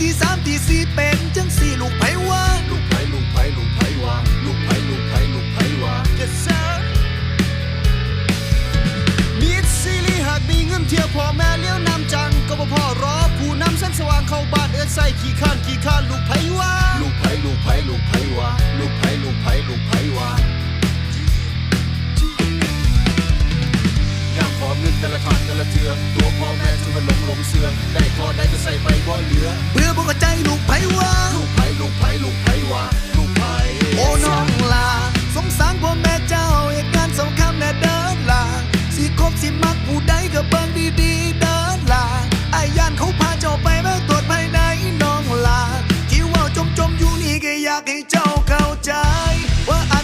ตีสามตีสี่เป็นจังสี่ลูกไผว่าลูกไผลูกไผลูกไผวาลูกไผลูกไผลูกไผวา Yes sir มิดซีรีหากมีเงินเที่ยวพ่อแม่เลี้ยวนำจังก็บ่พ่อรอผู้นำแสงสว่างเข้าบ้านเอิ้นใส่ขี้ข้านขี้ข้านลูกไผวาลูกไผลูกไผลูกไผวาลูกไผลูกไผลูกไผวายามขอเงินแต่ละทานแต่ละเทือตัวพ่อแม่จนมันหลงหลงเสือได้พอ อยากให้เจ้าเข้าใจว่า